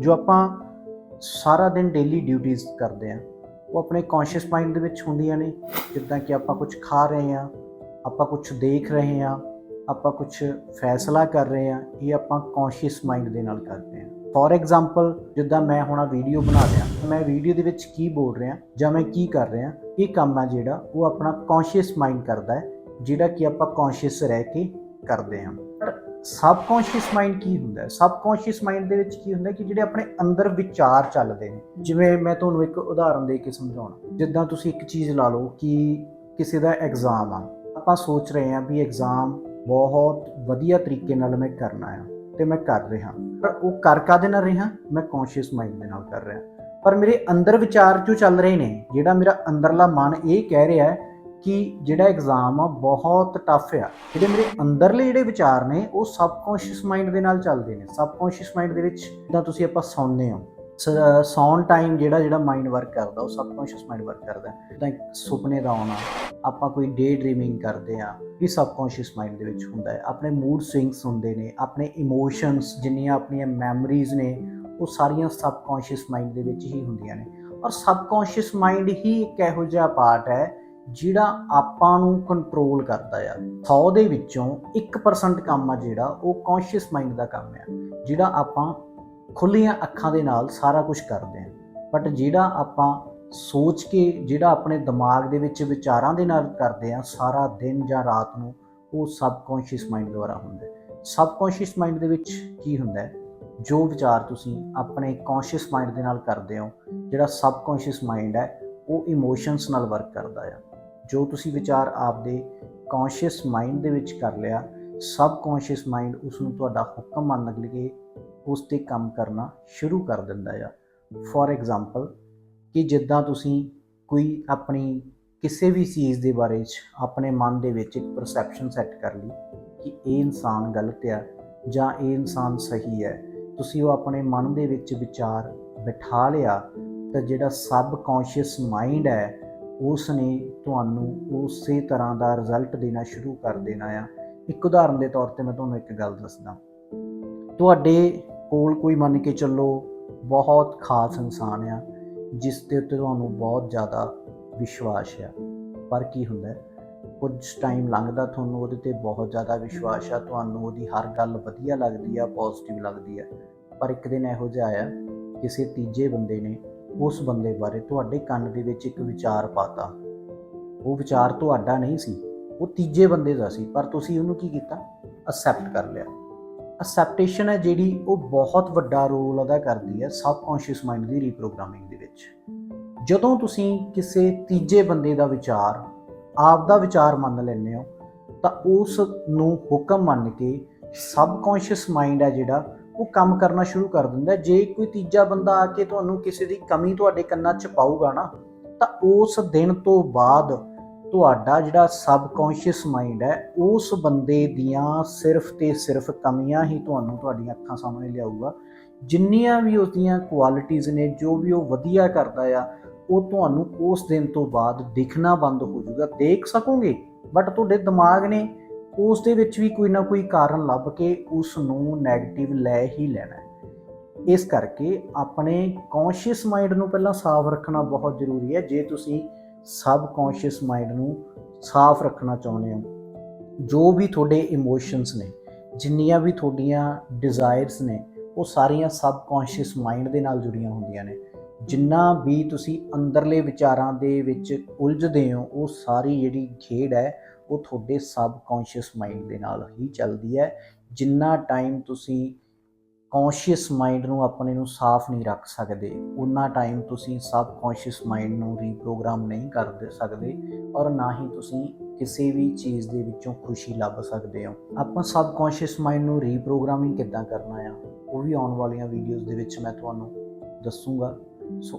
ਜੋ ਆਪਾਂ ਸਾਰਾ ਦਿਨ ਡੇਲੀ ਡਿਊਟੀਆਂ ਕਰਦੇ ਆ ਉਹ ਆਪਣੇ ਕੌਨਸ਼ੀਅਸ ਮਾਈਂਡ ਦੇ ਵਿੱਚ ਹੁੰਦੀਆਂ ਨੇ, ਜਿੱਦਾਂ ਕਿ ਆਪਾਂ ਕੁਝ ਖਾ ਰਹੇ ਆ ਆਪਾਂ ਕੁਝ ਦੇਖ ਰਹੇ ਆ ਆਪਾਂ ਕੁਝ ਫੈਸਲਾ ਕਰ ਰਹੇ ਆ ਇਹ ਆਪਾਂ ਕੌਨਸ਼ੀਅਸ ਮਾਈਂਡ ਦੇ ਨਾਲ ਕਰਦੇ ਆ ਫੋਰ ਐਗਜ਼ਾਮਪਲ ਜਿੱਦਾਂ ਮੈਂ ਹੁਣ ਆ ਵੀਡੀਓ ਬਣਾ ਰਿਹਾ, ਮੈਂ ਵੀਡੀਓ ਦੇ ਵਿੱਚ ਕੀ ਬੋਲ ਰਿਹਾ, ਜਾਂ ਮੈਂ ਕੀ ਕਰ ਰਿਹਾ, ਇਹ ਕੰਮ ਆ ਜਿਹੜਾ, ਉਹ ਆਪਣਾ ਕੌਨਸ਼ੀਅਸ ਮਾਈਂਡ ਕਰਦਾ ਹੈ, ਜਿਹੜਾ ਕਿ ਆਪਾਂ ਕੌਨਸ਼ੀਅਸ ਰਹਿ ਕੇ ਕਰਦੇ ਹਾਂ। ਸਬਕੌਂਸ਼ੀਅਸ ਮਾਈਂਡ ਕੀ ਹੁੰਦਾ? ਹੈ ਸਬਕੌਂਸ਼ੀਅਸ ਮਾਈਂਡ ਦੇ ਵਿੱਚ ਕੀ ਹੁੰਦਾ ਕਿ ਜਿਹੜੇ ਆਪਣੇ ਅੰਦਰ ਵਿਚਾਰ ਚੱਲਦੇ ਨੇ? ਜਿਵੇਂ ਮੈਂ ਤੁਹਾਨੂੰ ਇੱਕ ਉਦਾਹਰਨ ਦੇ ਕੇ ਸਮਝਾਉਣਾ। ਜਿੱਦਾਂ ਤੁਸੀਂ ਇੱਕ ਚੀਜ਼ ਲਾ ਲਓ ਕਿ ਕਿਸੇ ਦਾ ਐਗਜ਼ਾਮ ਆ। ਆਪਾਂ ਸੋਚ ਰਹੇ ਹਾਂ ਵੀ ਐਗਜ਼ਾਮ ਬਹੁਤ ਵਧੀਆ ਤਰੀਕੇ ਨਾਲ ਮੈਂ ਕਰਨਾ ਆ ਤੇ ਮੈਂ ਕਰ ਰਿਹਾ। ਪਰ ਉਹ ਕਰ ਕਾਦੇ ਨਾਲ ਰਿਹਾ? ਮੈਂ ਕੌਨਸ਼ੀਅਸ ਮਾਈਂਡ ਦੇ ਨਾਲ ਕਰ ਰਿਹਾ। ਪਰ ਮੇਰੇ ਅੰਦਰ ਵਿਚਾਰ ਜੋ ਚੱਲ ਰਹੇ ਨੇ, ਜਿਹੜਾ ਮੇਰਾ ਅੰਦਰਲਾ ਮਨ ਇਹ ਕਹਿ ਰਿਹਾ ਹੈ ਕਿ ਜਿਹੜਾ ਐਗਜ਼ਾਮ ਆ ਬਹੁਤ ਟਫ ਆ। ਜਿਹੜੇ ਮੇਰੇ ਅੰਦਰਲੇ ਜਿਹੜੇ ਵਿਚਾਰ ਨੇ, ਉਹ ਸਬਕੌਂਸ਼ੀਅਸ ਮਾਈਂਡ ਦੇ ਨਾਲ ਚੱਲਦੇ ਨੇ। ਸਬਕੌਂਸ਼ੀਅਸ ਮਾਈਂਡ ਦੇ ਵਿੱਚ ਜਿੱਦਾਂ ਤੁਸੀਂ ਆਪਾਂ ਸੌਂਦੇ ਹੋ। ਸ- ਸੌਣ ਟਾਈਮ ਜਿਹੜਾ ਜਿਹੜਾ ਮਾਈਂਡ ਵਰਕ ਕਰਦਾ, ਉਹ ਸਬਕੌਂਸ਼ੀਅਸ ਮਾਈਂਡ ਵਰਕ ਕਰਦਾ। ਜਿੱਦਾਂ ਸੁਪਨੇ ਦਾ ਆਉਣਾ, ਆਪਾਂ ਕੋਈ ਡੇ ਡ੍ਰੀਮਿੰਗ ਕਰਦੇ ਆ ਇਹ ਸਬਕੌਂਸ਼ੀਅਸ ਮਾਈਂਡ ਦੇ ਵਿੱਚ ਹੁੰਦਾ ਹੈ। ਆਪਣੇ ਮੂਡ ਸਵਿੰਗਸ ਹੁੰਦੇ ਨੇ, ਆਪਣੇ ਇਮੋਸ਼ਨਸ ਜਿੰਨੀਆਂ ਆਪਣੀਆਂ ਮੈਮਰੀਜ਼ ਨੇ, ਉਹ ਸਾਰੀਆਂ ਸਬਕੌਂਸ਼ੀਅਸ ਮਾਈਂਡ ਦੇ ਵਿੱਚ ਹੀ ਹੁੰਦੀਆਂ ਨੇ। ਔਰ ਸਬਕੌਂਸ਼ੀਅਸ ਮਾਈਂਡ ਹੀ ਇੱਕ ਇਹੋ ਜਿਹਾ ਪਾਰਟ ਹੈ ਜਿਹੜਾ ਆਪਾਂ ਨੂੰ ਕੰਟਰੋਲ ਕਰਦਾ ਆ 100 ਦੇ ਵਿੱਚੋਂ 1% ਕੰਮ ਆ ਜਿਹੜਾ, ਉਹ ਕੌਨਸ਼ੀਅਸ ਮਾਈਂਡ ਦਾ ਕੰਮ ਆ। ਜਿਹੜਾ ਆਪਾਂ ਖੁੱਲੀਆਂ ਅੱਖਾਂ ਦੇ ਨਾਲ ਸਾਰਾ ਕੁਝ ਕਰਦੇ ਹਾਂ ਬਟ ਜਿਹੜਾ ਆਪਾਂ ਸੋਚ ਕੇ, ਜਿਹੜਾ ਆਪਣੇ ਦਿਮਾਗ ਦੇ ਵਿੱਚ ਵਿਚਾਰਾਂ ਦੇ ਨਾਲ ਕਰਦੇ ਆ, ਸਾਰਾ ਦਿਨ ਜਾਂ ਰਾਤ ਨੂੰ, ਉਹ ਸਬਕੌਂਸ਼ੀਅਸ ਮਾਈਂਡ ਦੁਆਰਾ ਹੁੰਦਾ ਹੈ। ਸਬਕੌਂਸ਼ੀਅਸ ਮਾਈਂਡ ਦੇ ਵਿੱਚ ਕੀ ਹੁੰਦਾ ਹੈ? ਜੋ ਵਿਚਾਰ ਤੁਸੀਂ ਆਪਣੇ ਕੌਨਸ਼ੀਅਸ ਮਾਈਂਡ ਦੇ ਨਾਲ ਕਰਦੇ ਹੋ, ਜਿਹੜਾ ਸਬਕੌਂਸ਼ੀਅਸ ਮਾਈਂਡ ਹੈ, ਉਹ ਇਮੋਸ਼ਨਸ ਨਾਲ ਵਰਕ ਕਰਦਾ ਆ। ਜੋ ਤੁਸੀਂ ਵਿਚਾਰ ਆਪਦੇ ਕੌਨਸ਼ੀਅਸ ਮਾਈਂਡ ਦੇ ਵਿੱਚ ਕਰ ਲਿਆ ਸਬਕੌਂਸ਼ੀਅਸ ਮਾਈਂਡ ਉਸ ਨੂੰ ਤੁਹਾਡਾ ਹੁਕਮ ਮੰਨ ਕੇ ਉਸ ਤੇ ਕੰਮ ਕਰਨਾ ਸ਼ੁਰੂ ਕਰ ਦਿੰਦਾ ਆ। ਫੋਰ ਐਗਜ਼ਾਮਪਲ ਕਿ ਜਿੱਦਾਂ ਤੁਸੀਂ ਕੋਈ ਆਪਣੀ ਕਿਸੇ ਵੀ ਚੀਜ਼ ਦੇ ਬਾਰੇ 'ਚ ਆਪਣੇ ਮਨ ਦੇ ਵਿੱਚ ਇੱਕ ਪਰਸੈਪਸ਼ਨ ਸੈੱਟ ਕਰ ਲਈ ਕਿ ਇਹ ਇਨਸਾਨ ਗਲਤ ਆ ਜਾਂ ਇਹ ਇਨਸਾਨ ਸਹੀ ਹੈ ਤੁਸੀਂ ਉਹ ਆਪਣੇ ਮਨ ਦੇ ਵਿੱਚ ਵਿਚਾਰ ਬਿਠਾ ਲਿਆ ਤਾਂ ਜਿਹੜਾ ਸਬ ਸਬਕੌਂਸ਼ੀਅਸ ਮਾਈਂਡ ਹੈ ਉਸ ਨੇ ਤੁਹਾਨੂੰ ਉਸੇ ਤਰ੍ਹਾਂ ਦਾ ਰਿਜ਼ਲਟ ਦੇਣਾ ਸ਼ੁਰੂ ਕਰ ਦੇਣਾ ਆ। ਇੱਕ ਉਦਾਹਰਨ ਦੇ ਤੌਰ ਤੇ ਮੈਂ ਤੁਹਾਨੂੰ ਇੱਕ ਗੱਲ ਦੱਸਦਾ। ਤੁਹਾਡੇ ਕੋਲ ਕੋਈ ਮੰਨ ਕੇ ਚੱਲੋ ਬਹੁਤ ਖਾਸ ਇਨਸਾਨ ਆ, ਜਿਸ ਦੇ ਉੱਤੇ ਤੁਹਾਨੂੰ ਬਹੁਤ ਜ਼ਿਆਦਾ ਵਿਸ਼ਵਾਸ ਆ। ਪਰ ਕੀ ਹੁੰਦਾ, ਕੁਝ ਟਾਈਮ ਲੰਘਦਾ ਤੁਹਾਨੂੰ ਉਹਦੇ ਤੇ ਬਹੁਤ ਜ਼ਿਆਦਾ ਵਿਸ਼ਵਾਸ ਆ, ਤੁਹਾਨੂੰ ਉਹਦੀ ਹਰ ਗੱਲ ਵਧੀਆ ਲੱਗਦੀ ਆ ਪੋਜ਼ਿਟਿਵ ਲੱਗਦੀ ਆ। ਪਰ ਇੱਕ ਦਿਨ ਇਹੋ ਜਿਹਾ ਆਇਆ, ਕਿਸੇ ਤੀਜੇ ਬੰਦੇ ਨੇ ਉਸ ਬੰਦੇ ਬਾਰੇ ਤੁਹਾਡੇ ਕੰਨ ਦੇ ਵਿੱਚ ਇੱਕ ਵਿਚਾਰ ਪਾਤਾ। ਉਹ ਵਿਚਾਰ ਤੁਹਾਡਾ ਨਹੀਂ ਸੀ, ਉਹ ਤੀਜੇ ਬੰਦੇ ਦਾ ਸੀ, ਪਰ ਤੁਸੀਂ ਉਹਨੂੰ ਕੀ ਕੀਤਾ? ਅਸੈਪਟ ਕਰ ਲਿਆ। ਅਸੈਪਟੇਸ਼ਨ ਹੈ ਜਿਹੜੀ ਉਹ ਬਹੁਤ ਵੱਡਾ ਰੋਲ ਅਦਾ ਕਰਦੀ ਹੈ ਸਬਕੌਂਸ਼ੀਅਸ ਮਾਈਂਡ ਦੀ ਰੀਪ੍ਰੋਗਰਾਮਿੰਗ ਦੇ ਵਿੱਚ। ਜਦੋਂ ਤੁਸੀਂ ਕਿਸੇ ਤੀਜੇ ਬੰਦੇ ਦਾ ਵਿਚਾਰ ਆਪ ਦਾ ਵਿਚਾਰ ਮੰਨ ਲੈਂਦੇ ਹੋ, ਤਾਂ ਉਸ ਨੂੰ ਹੁਕਮ ਮੰਨ ਕੇ ਸਬਕੌਂਸ਼ੀਅਸ ਮਾਈਂਡ ਹੈ ਜਿਹੜਾ ਉਹ ਕੰਮ ਕਰਨਾ ਸ਼ੁਰੂ ਕਰ ਦਿੰਦਾ ਜੇ ਕੋਈ ਤੀਜਾ ਬੰਦਾ ਆ ਕੇ ਤੁਹਾਨੂੰ ਕਿਸੇ ਦੀ ਕਮੀ ਤੁਹਾਡੇ ਕੰਨਾਂ 'ਚ ਪਾਊਗਾ ਨਾ, ਤਾਂ ਉਸ ਦਿਨ ਤੋਂ ਬਾਅਦ ਤੁਹਾਡਾ ਜਿਹੜਾ ਸਬਕੌਂਸ਼ੀਅਸ ਮਾਈਂਡ ਹੈ, ਉਸ ਬੰਦੇ ਦੀਆਂ ਸਿਰਫ ਤੇ ਸਿਰਫ ਕਮੀਆਂ ਹੀ ਤੁਹਾਨੂੰ ਤੁਹਾਡੀਆਂ ਅੱਖਾਂ ਸਾਹਮਣੇ ਲਿਆਊਗਾ। ਜਿੰਨੀਆਂ ਵੀ ਉਸ ਦੀਆਂ ਕੁਆਲਿਟੀਆਂ ਨੇ, ਜੋ ਵੀ ਉਹ ਵਧੀਆ ਕਰਦਾ ਆ, ਉਹ ਤੁਹਾਨੂੰ ਉਸ ਦਿਨ ਤੋਂ ਬਾਅਦ ਦਿਖਣਾ ਬੰਦ ਹੋ ਜਾਊਗਾ। ਦੇਖ ਸਕੋਗੇ ਬਟ ਤੁਹਾਡੇ ਦਿਮਾਗ ਨੇ ਉਸ ਦੇ ਵਿੱਚ ਵੀ ਕੋਈ ਨਾ ਕੋਈ ਕਾਰਨ ਲੱਭ ਕੇ ਉਸ ਨੂੰ 네ਗੇਟਿਵ ਲੈ ਹੀ ਲੈਣਾ ਇਸ ਕਰਕੇ ਆਪਣੇ ਕੌਨਸ਼ੀਅਸ ਮਾਈਂਡ ਨੂੰ ਪਹਿਲਾਂ ਸਾਫ਼ ਰੱਖਣਾ ਬਹੁਤ ਜ਼ਰੂਰੀ ਹੈ। ਜੇ ਤੁਸੀਂ ਸਬ ਕੌਨਸ਼ੀਅਸ ਮਾਈਂਡ ਨੂੰ ਸਾਫ਼ ਰੱਖਣਾ ਚਾਹੁੰਦੇ ਹੋ, ਜੋ ਵੀ ਤੁਹਾਡੇ ਇਮੋਸ਼ਨਸ ਨੇ, ਜਿੰਨੀਆਂ ਵੀ ਤੁਹਾਡੀਆਂ ਡਿਜ਼ਾਇਰਸ ਨੇ, ਉਹ ਸਾਰੀਆਂ ਸਬ ਕੌਨਸ਼ੀਅਸ ਮਾਈਂਡ ਦੇ ਨਾਲ ਜੁੜੀਆਂ ਹੁੰਦੀਆਂ ਨੇ। ਜਿੰਨਾ ਵੀ ਤੁਸੀਂ ਅੰਦਰਲੇ ਵਿਚਾਰਾਂ ਦੇ ਵਿੱਚ ਉਲਝਦੇ ਹੋ, ਉਹ ਸਾਰੀ ਜਿਹੜੀ ਖੇਡ ਹੈ ਉਹ ਤੁਹਾਡੇ ਸਬ ਕੌਨਸ਼ੀਅਸ ਮਾਈਂਡ ਦੇ ਨਾਲ ਹੀ ਚੱਲਦੀ ਹੈ। ਜਿੰਨਾ ਟਾਈਮ ਤੁਸੀਂ ਕੌਨਸ਼ੀਅਸ ਮਾਈਂਡ ਨੂੰ ਆਪਣੇ ਨੂੰ ਸਾਫ਼ ਨਹੀਂ ਰੱਖ ਸਕਦੇ ਉਨਾ ਟਾਈਮ ਤੁਸੀਂ ਸਬ ਕੌਨਸ਼ੀਅਸ ਮਾਈਂਡ ਨੂੰ ਰੀਪ੍ਰੋਗਰਾਮ ਨਹੀਂ ਕਰ ਦੇ ਸਕਦੇ ਔਰ ਨਾ ਹੀ ਤੁਸੀਂ ਕਿਸੇ ਵੀ ਚੀਜ਼ ਦੇ ਵਿੱਚੋਂ ਖੁਸ਼ੀ ਲੱਭ ਸਕਦੇ ਹੋ। ਆਪਾਂ ਸਬ ਕੌਨਸ਼ੀਅਸ ਮਾਈਂਡ ਨੂੰ ਰੀਪ੍ਰੋਗਰਾਮਿੰਗ ਕਿੱਦਾਂ ਕਰਨਾ ਆ, ਉਹ ਵੀ ਆਉਣ ਵਾਲੀਆਂ ਵੀਡੀਓਜ਼ ਦੇ ਵਿੱਚ ਮੈਂ ਤੁਹਾਨੂੰ ਦੱਸੂਗਾ। ਸੋ